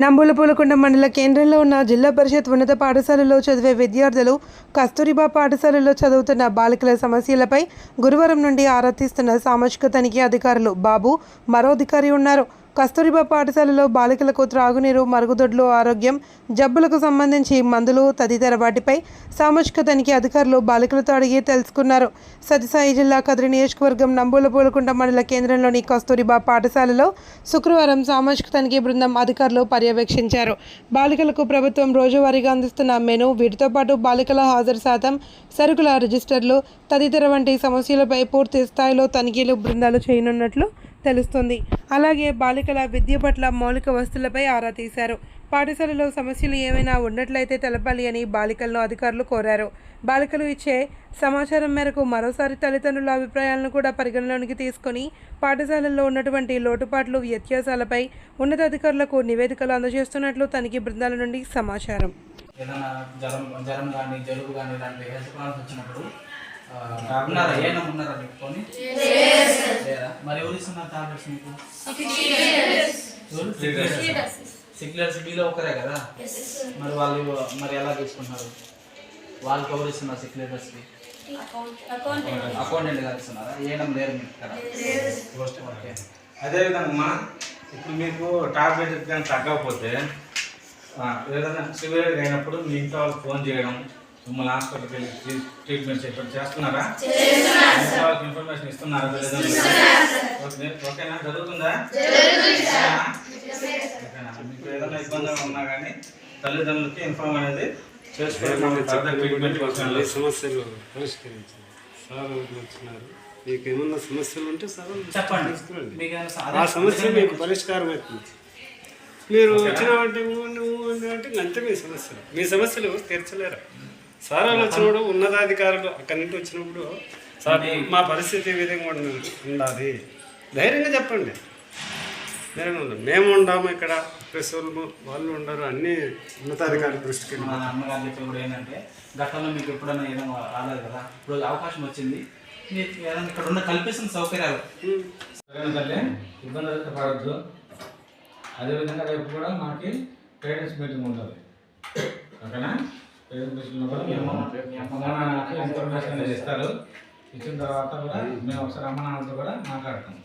నంబులపూలకొండ మండల కేంద్రంలో ఉన్న జిల్లా పరిషత్ ఉన్నత పాఠశాలలో చదివే విద్యార్థులు కస్తూరిబా పాఠశాలలో చదువుతున్న బాలికల సమస్యలపై గురువారం నుండి ఆరా తీస్తున్న సామాజిక తనిఖీ అధికారులు బాబు మరో అధికారి ఉన్నారు. కస్తూరిబా పాఠశాలలో బాలికలకు త్రాగునీరు మరుగుదొడ్లు ఆరోగ్యం జబ్బులకు సంబంధించి మందులు తదితర వాటిపై సామాజిక తనిఖీ అధికారులు బాలికలతో అడిగి తెలుసుకున్నారు. సత్యసాయి జిల్లా కదిరి నియోజకవర్గం నంబూలపూలకుంట మండల కేంద్రంలోని కస్తూరిబా పాఠశాలలో శుక్రవారం సామాజిక తనిఖీ బృందం అధికారులు పర్యవేక్షించారు. బాలికలకు ప్రభుత్వం రోజువారీగా అందిస్తున్న మెను వీటితో పాటు బాలికల హాజరు శాతం సరుకుల రిజిస్టర్లు తదితర వంటి సమస్యలపై పూర్తి స్థాయిలో తనిఖీలు బృందాలు చేయనున్నట్లు తెలుస్తుంది. అలాగే బాలికల విద్య పట్ల మౌలిక వస్తువులపై ఆరా తీశారు. పాఠశాలలో సమస్యలు ఏమైనా ఉన్నట్లయితే తెలపాలి అని బాలికలను అధికారులు కోరారు. బాలికలు ఇచ్చే సమాచారం మేరకు మరోసారి తల్లిదండ్రుల అభిప్రాయాలను కూడా పరిగణలోనికి తీసుకొని పాఠశాలల్లో ఉన్నటువంటి లోటుపాట్లు వ్యత్యాసాలపై ఉన్నతాధికారులకు నివేదికలు అందజేస్తున్నట్లు తనిఖీ బృందాల నుండి సమాచారం. ఏదైనా జ్వరం జ్వరం కానీ జలుబు కానీ ఇలాంటి హెల్త్ ప్రాబ్లమ్స్ వచ్చినప్పుడు ఆ, ఉన్నారా? ఏమైనా ఉన్నారా మీకు? పోనీ? లేదా? మరి ఎవరు ఇస్తున్నారు టాబ్లెట్స్ మీకు? సిక్ లీడర్స్ మీలో ఒకరే కదా? మరి వాళ్ళు మరి ఎలా తీసుకుంటున్నారు? వాళ్ళకి ఎవరు ఇస్తున్నారు సిక్ లీడర్స్కి అకౌంటెంట్ గారు ఇస్తున్నారా? ఏడం లేరు మీకు ఇక్కడ? ఓకే. అదేవిధంగా ఇప్పుడు మీకు టాబ్లెట్ కానీ తగ్గకపోతే ఏదైనా సివియర్ అయినప్పుడు మీ ఇంట్లో వాళ్ళకి ఫోన్ చేయడం మిమ్మల్ని హాస్పిటల్కి వెళ్ళి ట్రీ- ట్రీట్మెంట్ చేయడం చేస్తున్నారా? వాళ్ళకి ఇన్ఫర్మేషన్ ఇస్తున్నారా తల్లిదండ్రులు? ఓకేనా? జరుగుతుందా? మీకు ఏదైనా ఇబ్బందులు ఉన్నా కానీ తల్లిదండ్రులకి ఇన్ఫార్మ్ అనేది చేసుకోవాలి. సమస్యలు పరిష్కరించాలి. సార్ వచ్చినారు? మీకు ఏమన్నా సమస్యలు ఉంటే సార్ చెప్పండి. మీకు ఆ సమస్య పరిష్కారం అవుతుంది. మీరు వచ్చినామంటే అంటే అంతే మీ సమస్యలు. మీ సమస్యలు తీర్చలేరు? సార్ వాళ్ళు వచ్చినప్పుడు ఉన్నతాధికారులు అక్కడి నుండి వచ్చినప్పుడు సార్ మా పరిస్థితి ఈ విధంగా ఉండ- ఉండాలి. ధైర్యంగా చెప్పండి. ధైర్యంగా ఉండాలి. మేము ఉండాము ఇక్కడ ప్రెస్ వాళ్ళు ఉండరు అన్ని ఉన్నతాధికారుల దృష్టికి. మా అమ్మగారు చెప్పి కూడా ఏంటంటే గతంలో మీకు ఎప్పుడైనా ఏదైనా రాలేదు కదా ఇప్పుడు అవకాశం వచ్చింది. ఇక్కడ ఉన్న కల్పిస్తున్న సౌకర్యాలు. తల్లి? ఇబ్బంది అయితే పడద్దు. అదేవిధంగా రేపు కూడా మాకి పేరెంట్స్ మీటింగ్ ఉంటుంది. ఓకేనా? ఇన్ఫర్మేషన్ ఇస్తారు ఇచ్చిన తర్వాత కూడా మేము ఒకసారి అమ్మ నాన్నతో కూడా మాట్లాడతాం.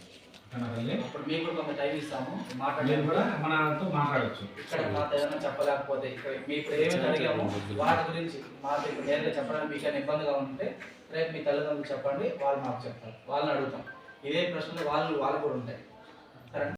ఇప్పుడు మీకు కూడా కొంత టైం ఇస్తాము. మీరు మాట్లాడి కూడా అమ్మ నాన్నతో మాట్లాడచ్చు. ఇక్కడ మాతో ఏదైనా చెప్పలేకపోతే ఇక్కడ మీ ఇప్పుడు ఏమైతే అడిగామో వాటి గురించి మాతో ఇప్పుడు నేరుగా చెప్పడానికి మీకు ఏమైనా ఇబ్బందిగా ఉంటే రేపు మీ తల్లిదండ్రులు చెప్పండి వాళ్ళు మాకు చెప్తారు. వాళ్ళని అడుగుతాం. ఇదే ప్రశ్నలు వాళ్ళు వాళ్ళు కూడా ఉంటాయి.